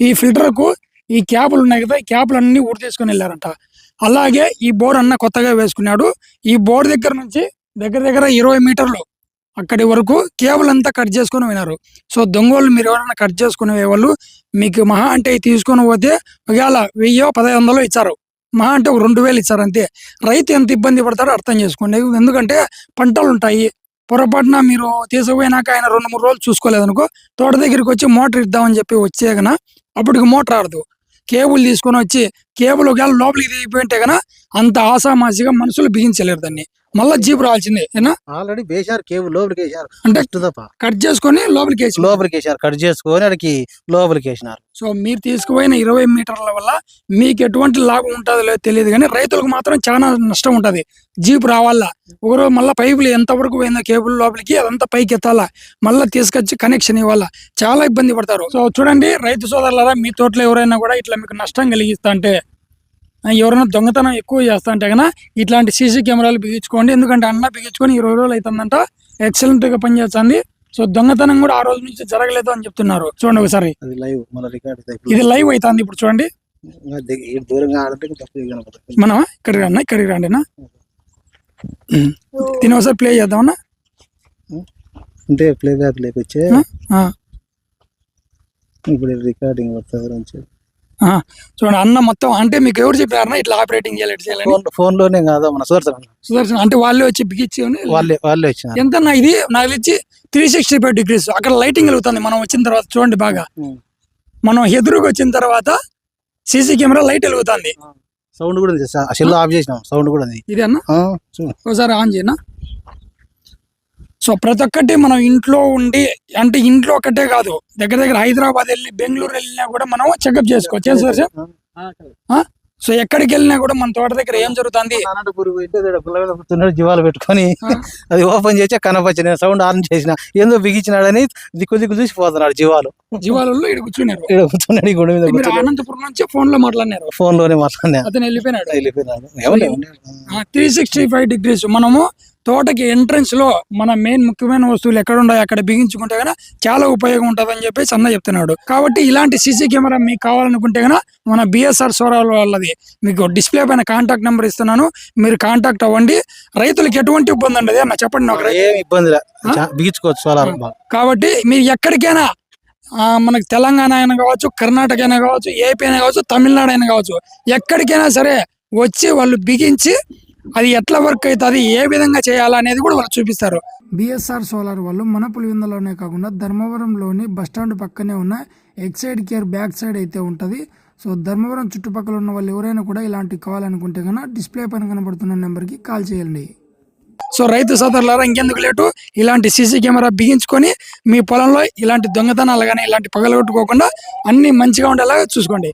ఈ ఫిల్టర్కు ఈ క్యాపులు ఉన్నాయి కదా ఈ క్యాపులు అన్ని ఊడి తీసుకొని వెళ్ళారంట. అలాగే ఈ బోర్డు అన్న కొత్తగా వేసుకున్నాడు. ఈ బోర్డు దగ్గర నుంచి దగ్గర దగ్గర ఇరవై మీటర్లు అక్కడి వరకు కేబుల్ అంతా కట్ చేసుకొని పోయినారు. సో దొంగోళ్ళు మీరు ఎవరైనా కట్ చేసుకుని వాళ్ళు మీకు మహా అంటే తీసుకొని పోతే ఒకవేళ వెయ్యో పదహైదు వందలు ఇచ్చారు. మహా అంటే ఒక రెండు వేలు ఇచ్చారు అంతే. రైతు ఎంత ఇబ్బంది పడతారో అర్థం చేసుకోండి. ఎందుకంటే పంటలు ఉంటాయి. పొరపాటున మీరు తీసుకుపోయినాక ఆయన రెండు మూడు రోజులు చూసుకోలేదనుకో తోట దగ్గరికి వచ్చి మోటార్ ఇద్దామని చెప్పి వచ్చేగన అప్పటికి మోటార్ ఆడదు. కేబుల్ తీసుకొని వచ్చి కేబుల్ ఒకవేళ లోపలికి దిగిపోయింటే కనుక అంత ఆసామాసిగా మనుషులు బిగించలేరు దాన్ని. మళ్ళీ జీప్ రావాల్సిందే ఏనా? ఆల్రెడీ వేశారు కేబుల్ లోపలికి వేశారు. అంటే తప్ప. కట్ చేసుకొని లోపలికి వేసి లోపలికి వేశారు కట్ చేసుకొని అడికి లోపలికి వేసినారు. సో మీరు తీసుకుపోయిన ఇరవై మీటర్ల వల్ల మీకు ఎటువంటి లాభం ఉంటుందో తెలియదు కానీ రైతులకు మాత్రం చాలా నష్టం ఉంటది. జీప్ రావాలా? ఒకరోజు మళ్ళీ పైపులు ఎంత వరకు పోయిందో కేబుల్ లోపలికి అదంతా పైకి ఎత్తాలా? మళ్ళీ తీసుకొచ్చి కనెక్షన్ ఇవ్వాలా? చాలా ఇబ్బంది పడతారు. సో చూడండి రైతు సోదరులారా మీ తోటలో ఎవరైనా కూడా ఇట్లా మీకు నష్టం కలిగిస్తా అంటే ఎవరైనా దొంగతనం ఎక్కువ చేస్తా అంటే కన్నా ఇట్లాంటి సీసీ కెమెరాలు బిగించుకోండి. ఎందుకంటే అన్న బిగించుకొని ఇరవై రోజులు అవుతుందంట ఎక్సలెంట్గా పనిచేస్తుంది. సో దొంగతనం కూడా ఆ రోజు నుంచి జరగలేదు అని చెప్తున్నారు. చూడండి ఒకసారి. ఇది లైవ్ అవుతుంది ఇప్పుడు చూడండి. దూరంగా ఆడంటే తక్కువ కనపడుతుంది మనం ఇక్కడికి రండి ఇక్కడికి రండినా దీని ఒకసారి ప్లే చేద్దామన్నా అంటే ప్లే బ్యాక్ లేకొచ్చే. ఇప్పుడు రికార్డింగ్ పడుతుంది. చూడండి అన్న మొత్తం అంటే మీకు ఎవరు చెప్పారన్నా ఇట్లా ఆపరేటింగ్ చేయాలి చేయాలని ఫోన్లోనే కాదు మన సుదర్శన్ సుదర్శన్ అంటే వాళ్ళే వచ్చి బిగించి వాళ్ళే వాళ్ళే వచ్చినారు. ఎంత ఇది నాకు తెచ్చి త్రీ సిక్స్టీ ఫైవ్ డిగ్రీస్ అక్కడ లైటింగ్ వెలుగుతుంది. మనం వచ్చిన తర్వాత చూడండి బాగా. మనం ఎదురుగా వచ్చిన తర్వాత సీసీ కెమెరా లైట్ వెలుగుతుంది. సౌండ్ కూడా ఉంది ఆఫ్ చేసినాం. సౌండ్ కూడా ఉంది. ఇది అన్న ఒకసారి ఆన్ చేయనా? సో ప్రతి ఒక్కటి మనం ఇంట్లో ఉండి అంటే ఇంట్లో ఒక్కటే కాదు దగ్గర దగ్గర హైదరాబాద్ వెళ్ళి బెంగళూరు వెళ్ళినా కూడా మనం చెకప్ చేసుకోవచ్చు. సార్? సో ఎక్కడికి వెళ్ళినా కూడా మన తోట దగ్గర ఏం జరుగుతుంది? కూర్చున్నాడు జీవాలు పెట్టుకొని. అది ఓపెన్ చేసి కనపచ్చి నేను సౌండ్ ఆన్ చేసిన ఏందో బిగించినాడని దిక్కు దిక్కు చూసి పోతున్నాడు జీవాలు. జీవాలలో ఇక్కడ కూర్చున్నారు. ఇక్కడ కూర్చున్నాడు గుడి మీద అనంతపురం నుంచి ఫోన్లో మాట్లాడినారు. ఫోన్లోనే మాట్లాడినా. అతను వెళ్ళిపోయినాడు. వెళ్ళిపోయినాడు. త్రీ సిక్స్టీ ఫైవ్ డిగ్రీస్ మనము తోటకి ఎంట్రన్స్లో మన మెయిన్ ముఖ్యమైన వస్తువులు ఎక్కడ ఉన్నాయి అక్కడ బిగించుకుంటే గన చాలా ఉపయోగం ఉంటుంది అని చెప్పేసి అన్న చెప్తున్నాడు. కాబట్టి ఇలాంటి సీసీ కెమెరా మీకు కావాలనుకుంటే గన మన బిఎస్ఆర్ సోరాల వాళ్ళది మీకు డిస్ప్లే పైన కాంటాక్ట్ నెంబర్ ఇస్తున్నాను. మీరు కాంటాక్ట్ అవ్వండి. రైతులకు ఎటువంటి ఇబ్బంది ఉండదు. అన్న చెప్పండి నాకు. ఏం ఇబ్బంది బిగించుకోవచ్చు సోలార్ కాబట్టి మీరు ఎక్కడికైనా ఆ, మనకి తెలంగాణ అయినా కావచ్చు కర్ణాటక అయినా కావచ్చు ఏపీ అయినా కావచ్చు తమిళనాడు అయినా కావచ్చు ఎక్కడికైనా సరే వచ్చి వాళ్ళు బిగించి అది ఎట్లా వర్క్ అవుతుంది ఏ విధంగా చేయాలనేది కూడా వాళ్ళు చూపిస్తారు. బిఎస్ఆర్ సోలార్ వాళ్ళు మన పులివెందులోనే కాకుండా ధర్మవరంలోని బస్టాండ్ పక్కనే ఉన్న ఎక్సైడ్ కేర్ బ్యాక్ సైడ్ అయితే ఉంటుంది. సో ధర్మవరం చుట్టుపక్కల ఉన్న వాళ్ళు ఎవరైనా కూడా ఇలాంటివి కావాలనుకుంటే కనుక డిస్ప్లే పైన కనబడుతున్న నెంబర్కి కాల్ చేయండి. సో రైతు సోదరులారా ఇంకెందుకు లేటు? ఇలాంటి సీసీ కెమెరా బిగించుకొని మీ పొలంలో ఇలాంటి దొంగతనాలు కానీ ఇలాంటి పగలగొట్టుకోకుండా అన్ని మంచిగా ఉండేలాగా చూసుకోండి.